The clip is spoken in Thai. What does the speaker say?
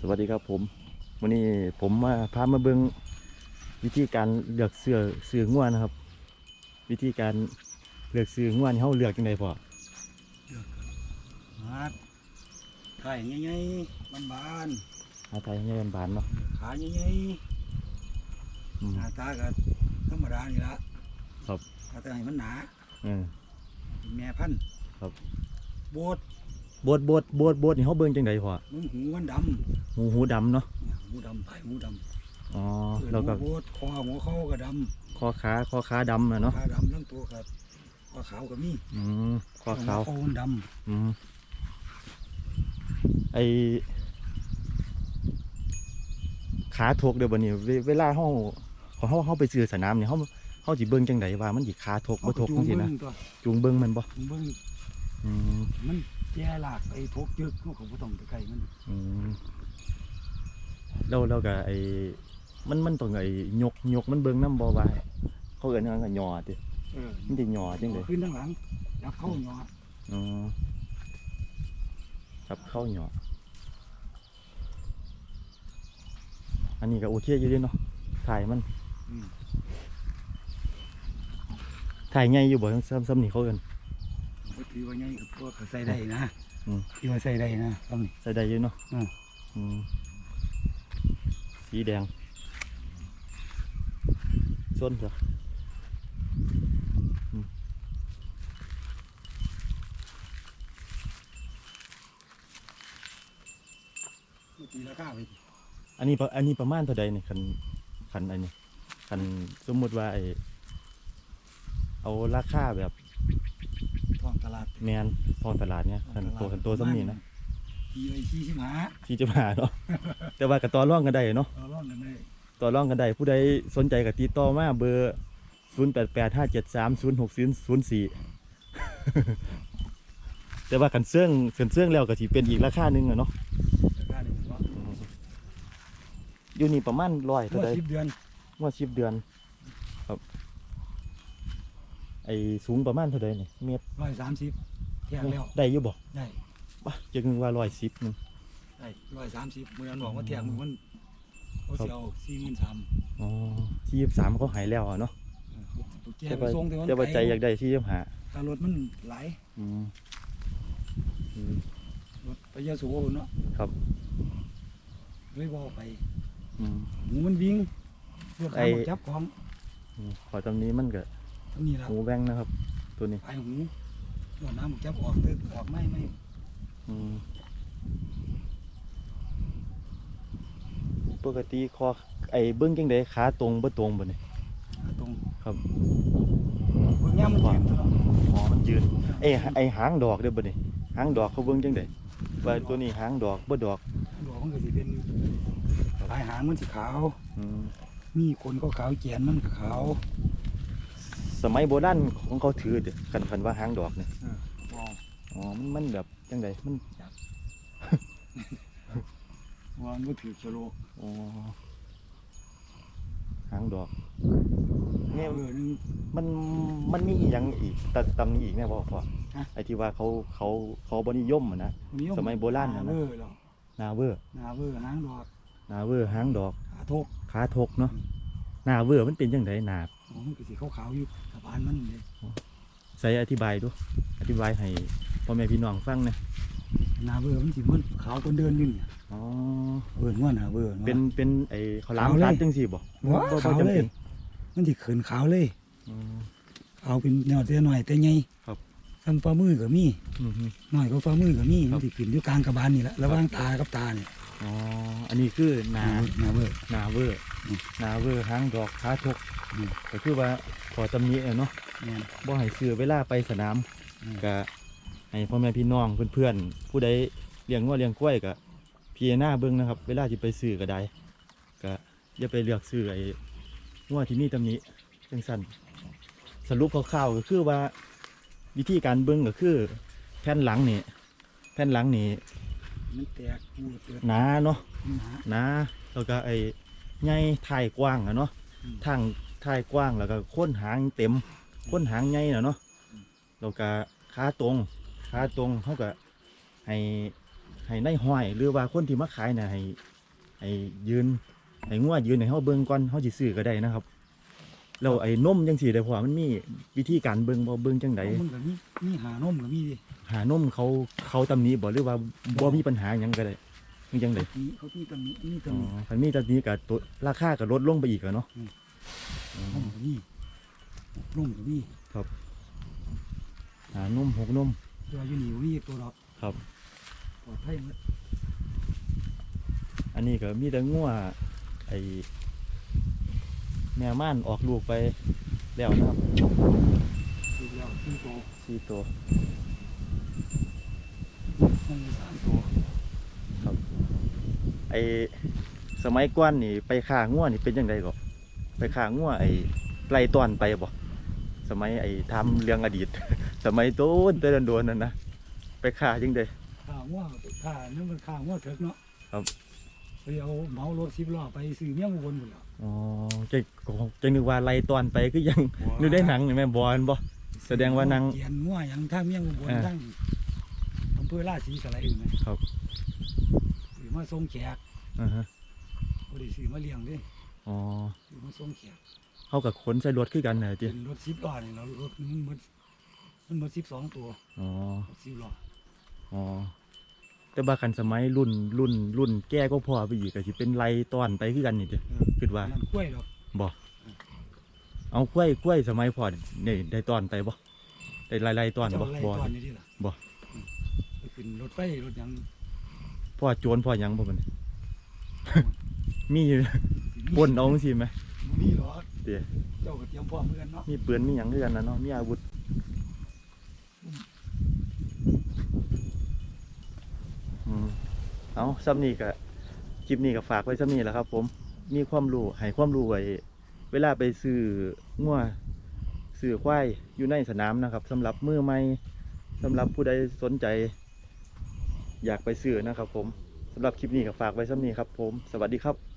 สวัสดีครับผมวันนี้ผมมาพามาเบิงวิธีการเลือกเสื้อเสื้อง่วนนะครับ วิธีการเลือกเสื้อง่วนเขาเลือกยังไงพอมาดไข่ใหญ่ๆบานหาไทยง่ายบานๆเนาะๆขาใหญ่อืมๆหน้าตาก็ธรรมดานี่ละครับแต่ให้มันหนาเออเป็นแม่พันธุ์ครับโบดโบดโบดโบดโบดนี่เขาเบิ่งจังไดพอมึงหูมันดหูหูดำเนาะำเนี่ยหูดำไผ่หูดอ๋อำแล้วก็หัวโบดคอหัวเขาก็ดข้อขาข้อขาดำนะำเนาะขาดำทั้งตัวก็คอขาวก็มีอืมข้อขาวหัวเขามันดอืมไอขาทกเดี๋ยวบันนี้เวเวลาเขาเขาเขาเขาไปซื้อสนามเนี่ยเขาเขาจิเบิ่งจังไดว่ามันสิขาทกำบ่ทกจังซี่นะเบิ่งตัวจูงเบิ่งมันบ่เบิ้ง อืมมันแย่หลากไอ้ทกยึกเขาก็บ่ต้องไปไกลมันอืมแล้วแล้วก็ไอ้มันมันต้องไอ้ยกยกมันเบิ่งน้ำบ่ว่าเขาเอิ้นว่าก็หยอติเออมันสิหยอจังได๋ขึ้นทั้งหลังยับเข้าหยออ๋อครับเข้าหยออันนี้ก็โอเคอยู่เด้เนาะถ่ายมันอืมถ่ายไงอยู่บ่ซ้ำซ้ำนี่เขาเอิ้นก็ ถือว่าไงกับพวกก็ใส่ได้นะอืมถือว่าใส่ได้นะตรงนี้ ใส่ได้อยู่เนาะอืม อืมสีแดงส้นจ้ะตีราคาไปอันนี้ประอันนี้ประมาณเท่าใดนี่คันคันอันนี้คันสมมุติว่าไอเอาราคาแบบท้องต ลาดแมนทองตลาดเนี่ยคันตัวคันตัวซ้ำนี่นะตีไปชี้ชิมหาที่จะมาเนาะแต่ว่ากับต่อร่องกันได้เนาะต่อรองกันได้ต่อร่องกันได้ผู้ใดสนใจกับติดต่อมาเบอร์ศูนย์แปดแปดห้าเจ็ดสามศูนย์หกศูนย์ศูนย์สี่แต่ว่ากันเสื่องเสื่องเสื่องแล้วก็สิเป็นอีกราคาหนึ่งอะเนาะราคาเนี่ยว่าอยู่นี่ประมาณร้อยเท่าเมื่อใดสิบเดือนว่าสิบเดือน ครับ ไอสูงประมาณเท่าใดนี่เมตรร้อยสามสิบแท่งแล้วได้อยู่บ่ได้ปะจะนึงว่าร้อยสิบนึงได้ร้อยสามสิบเมื่อนั้นบอกว่าแท่งมือมันเขาครับเสียวสี่หมื่นสามอ๋อที่สามเขาหายแล้วอะเนาะแก้แต่ไปว่าส่งแต่วันแต่ว่าใจอยากได้ที่หาตารถมันหลายอืมอืมรถไปยาสูบเนาะครับเลยบอกไปอืมหมูมันวิ่งรถไอ้ขาจับของอืมขอตำนี้มันก็ทั้ง นี้ละหูแบงนะครับ ตัวนี้ไอ้หูรถน้ำจับออกเด้อออกไม่ไม่อืมปกติคอไอ้เบิ้งจังไดขาตรงบ่ตรงบ่นี่ตรงครับเบื้องย่ามมันเข็มตลอดอ๋อมันยืนไอ้ไอ้หางดอกเด้อบ่นี่หางดอกเขาเบิ้งจังไดว่าตัวนี้หางดอกบ่ดอกดอกมันก็สิเป็นลายหางมันสีขาวอืมมีขนก็ขาวแกนมันก็ขาว สมัยโบราณของเขาถือเด้อคันคันว่าหางดอกเนี่ยบอกอ๋อ มันมันแบบจังไดมันว่ามันบ่ถือชะโลกอ๋อหางดอกเอเนี่ยอนึงมันมันมีอีหยังอีกตะตำนี้อีกแน่บ่พ่อฮะไอ้ที่ว่าเขาเขาเขาบ่นิยมอะนะนิยสมัยโบราณหน่ะเวนะอร์หรอนาเวอร์หนาเวอร์หางดอกนาเวอร์หางดอกขาทกขาทกเนาะนาเวอร์มันเป็นจังไดนาอ๋อมันก็สีขาวๆอยู่ สะพานมันเลยใส่อธิบายดูอธิบายให้พ่อแม่พี่น้องฟังนะหนาเวอร์มันสิมันขาวคนเดินอยู่เนี่ยอ๋อเวอร์ว่าหนาเวอร์เป็นเป็นไอ้ข้าวหลามขาวเลยตัดจังซี่บ่ว้าบ่บ่ขาวจำเลเป็ยนมันสิเขินขาวเลยอืมขาวเป็นแนวแต่หน่อยแต่ใหญ่ครับซ้ำฝ่ามือก็มีอืมฮึหน่อยก็ฝ่ามือก็มีครัมับนสิขึ้นอยู่กลางกระบาลนี่แหละระหว่างตากับตาเนี่ย อ๋อ อันนี้คือนาหนาเวอร์นาเวอร์อืมนาเวอร์หางดอกขาทกอืมก็คือว่าขอตำหนี้เนาะแม่นบ่ให้ซื้อเวลาไปสนามอืมก็ให้พ่อแม่พี่น้องเพื่อนๆผู้ใดเลี้ยงงัวเลี้ยงกล้วยก็พิจารณาเบิ่งนะครับ เวลาที่ไปซื้อก็ได้ก็อย่าไปเลือกซื้อไอ้งัวที่มีตำหนิจังซั่นสรุปคร่าวๆก็คือว่าวิธีการเบิ่งก็คือ แผ่นหลังนี่แผ่นหลังนี่ มันแตกปูเตือนหนาเนาะหนาหนาแล้วก็ไอ้ใหญ่ท้ายกว้างอะเนาะอืมทางท้ายกว้างแล้วก็โค้นหางเต็มโค้นหางใหญ่น่ะเนาะอืมแล้วก็ขาตรงขาตรงเขาก็ให้ให้ในห้อยหรือว่าคนที่มาขายน่ะให้ให้ยืนให้งัวยืนให้เฮาเบิ่งก่อนเฮาสิซื้อก็ได้นะครับ แล้วไอ้นมจังซี่ได้พอมันมีวิธีการเบิ่งบ่เบิ่งจังไดมันก็มีมีหานมก็มีดิหานมเขาเขาตำหนี้บ่หรือว่าบ่มีปัญหาหยังก็ได้มันจังไดมีเขามีตำหนิมีอ๋ตำหนิอคันมีตำหนี้ก็ตัวราคาก็ลดลงไปอีกอะเนาะอืมอ๋นอ มก็มีนมก็มีหานมหกนม ตัวอยู่นี่บ่มีตัวดอกครับ ปลอดภัยหมดอันนี้ก็มีแต่งัวไอ แม่ม่านออกลูกไปแล้วนะครับดูแล้วสี่ตัวสี่ตัวมันมีสามตัวไอสมัยก่อนนี่ไปขางัวนี่เป็นยังไงก็ไปขางัวไอไล่ตอนไปบ่สมัยไอทำเรื่องอดีต สมัยโต้นแต่โดนๆนั่นนะไปขาจังไดข้าวว่าข้านั่นมันข้าวว่าเถิกเนาะครับไป เอาเหมารถสิบล้อไปซื้อเมี่ยงอุบลหมดแล้วอ๋อเจะจะนึกว่าไล่ตอนไปคือยังนึกได้หนังนี่แม่บอลบ่แสดงว่านั่งเกียนงัวหยังท่าเมี่ยงอุบลอ่าทั้งอำเภอราศีสไลอยู่ไหมครับซื้อมาส่งแขกอ่าฮะบ่ได้ซื้อมาเลี้ยงเด้อ๋อซื้อมาส่งแขกเขากับขนใส่รถคือกันนะจีเป็นรถสิบล้อนี่เรารถมันหมดมันหมดสิบสองตัวอ๋อรถสิบล้ออ๋อ แต่บาคันสมัยรุ่นรุ่นรุ่นแก่ก็พอไปอีกก็สิเป็นไล่ตอนไปคือกันนี่จีเออคิดว่านั่นกล้วยดอกบ่เอากล้วยกล้วยสมัยพอนี่ได้ตอนไปบ่ได้ไล่ไล่ตอนเจ้าบ่ไล่บ่ ตอนนี่ดิล่ะบ่ อืมไปขึ้นรถไฟรถหยังพ่อโจรพ่อหยังบ่มันมีอยู่ปล้นเอาจังซี่ไหมบ่มีหรอกเดี๋ยวเจ้าก็เตรียมพร้อมเหมือนกันเนาะมีปืนมีหยังคือกันนะเนาะมีอาวุธอืม เอาซ้ำนี่ก็คลิปนี้ก็ฝากไว้ซ้ำนี่แหละครับ ผมมีความรู้ให้ความรู้ไว้เวลาไปซื้องัวซื้อควายอยู่ในสนามนะครับสำหรับมือใหม่สำหรับผู้ใดสนใจ อยากไปซื้อนะครับ ผมสำหรับคลิปนี้ก็ฝากไว้ซ้ำนี่ครับ ผม สวัสดีครับ